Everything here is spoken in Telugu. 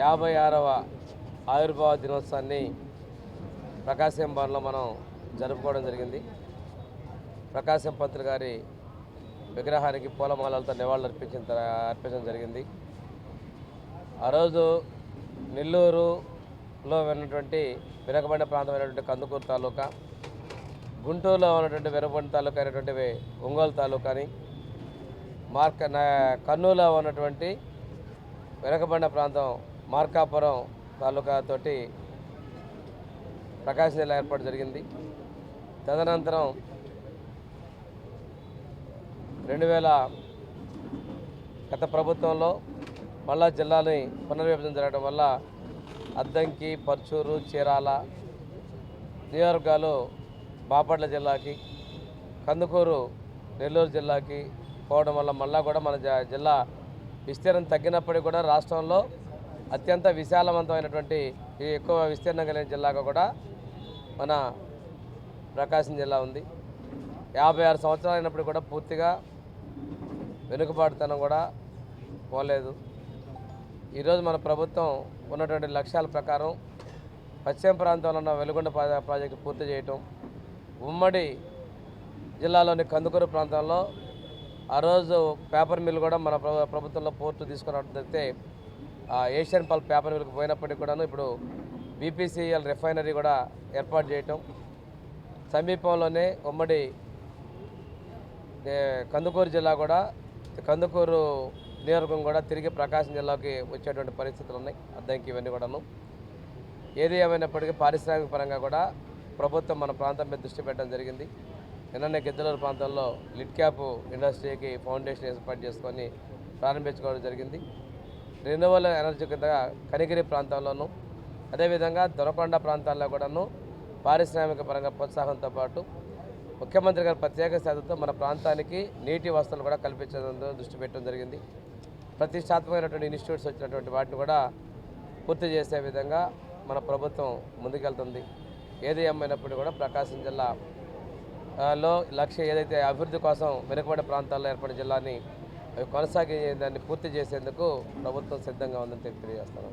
యాభై ఆరవ ఆవిర్భావ దినోత్సవాన్ని ప్రకాశం భవన్లో మనం జరుపుకోవడం జరిగింది. ప్రకాశం పంతులు గారి విగ్రహానికి పూలమాలలతో నివాళులు అర్పించిన అర్పించడం జరిగింది. ఆ రోజు నెల్లూరులో ఉన్నటువంటి వెనకబడిన ప్రాంతమైనటువంటి కందుకూరు తాలూకా గుంటూరులో ఉన్నటువంటి వెనకబడిన తాలూకా అయినటువంటి ఒంగోలు తాలూకాని మార్క కర్నూలులో ఉన్నటువంటి వెనకబడిన ప్రాంతం మార్కాపురం తాలూకాతోటి ప్రకాశం జిల్లా ఏర్పాటు జరిగింది. తదనంతరం రెండు వేల గత ప్రభుత్వంలో మళ్ళా జిల్లాని పునర్విభజన జరగడం వల్ల అద్దంకి పర్చూరు చీరాల నియోజకవర్గాలు బాపట్ల జిల్లాకి కందుకూరు నెల్లూరు జిల్లాకి పోవడం వల్ల మళ్ళా కూడా మన జిల్లా విస్తీర్ణం తగ్గినప్పటికీ కూడా రాష్ట్రంలో అత్యంత విశాలవంతమైనటువంటి ఈ ఎక్కువ విస్తీర్ణం కలిగిన జిల్లాగా కూడా మన ప్రకాశం జిల్లా ఉంది. యాభై ఆరు సంవత్సరాలు అయినప్పుడు కూడా పూర్తిగా వెనుకబాటుతనం కూడా పోలేదు. ఈరోజు మన ప్రభుత్వం ఉన్నటువంటి లక్ష్యాల ప్రకారం పశ్చిమ ప్రాంతంలో ఉన్న వెలుగొండ ప్రాజెక్టు పూర్తి చేయటం ఉమ్మడి జిల్లాలోని కందుకూరు ప్రాంతంలో ఆ రోజు పేపర్ మిల్ కూడా మన ప్రభుత్వంలో పోర్టు తీసుకురావడం జరిగితే ఏషియన్ పల్ప్ పేపర్ మిల్కి పోయినప్పటికీ కూడాను ఇప్పుడు బీపీసీఎల్ రిఫైనరీ కూడా ఏర్పాటు చేయటం. సమీపంలోనే ఉమ్మడి కందుకూరు జిల్లా కూడా కందుకూరు నియోజకవర్గం కూడా తిరిగి ప్రకాశం జిల్లాకి వచ్చేటువంటి పరిస్థితులు ఉన్నాయి. అద్దంకి ఇవన్నీ కూడాను. ఏది ఏమైనప్పటికీ పారిశ్రామిక పరంగా కూడా ప్రభుత్వం మన ప్రాంతం మీద దృష్టి పెట్టడం జరిగింది. నిన్ననే గిద్దలూరు ప్రాంతంలో లిడ్ క్యాప్ ఇండస్ట్రీకి ఫౌండేషన్ ఏర్పాటు చేసుకొని ప్రారంభించుకోవడం జరిగింది. రెన్యువల్ ఎనర్జీ కింద కనిగిరి ప్రాంతంలోనూ అదేవిధంగా దొనకొండ ప్రాంతాల్లో కూడాను పారిశ్రామిక పరంగా ప్రోత్సాహంతో పాటు ముఖ్యమంత్రి గారి ప్రత్యేక శ్రద్ధతో మన ప్రాంతానికి నీటి వసతులు కూడా కల్పించడం దృష్టి పెట్టడం జరిగింది. ప్రతిష్టాత్మకమైనటువంటి ఇన్స్టిట్యూట్స్ వచ్చినటువంటి వాటిని కూడా పూర్తి చేసే విధంగా మన ప్రభుత్వం ముందుకెళ్తుంది. ఏది ఏమైనప్పుడు కూడా ప్రకాశం జిల్లా లో లక్ష్యం ఏదైతే అభివృద్ధి కోసం వెనుకబడిన ప్రాంతాల్లో ఏర్పడిన జిల్లాని అవి కొనసాగే దాన్ని పూర్తి చేసేందుకు ప్రభుత్వం సిద్ధంగా ఉందని తెలియజేస్తాను.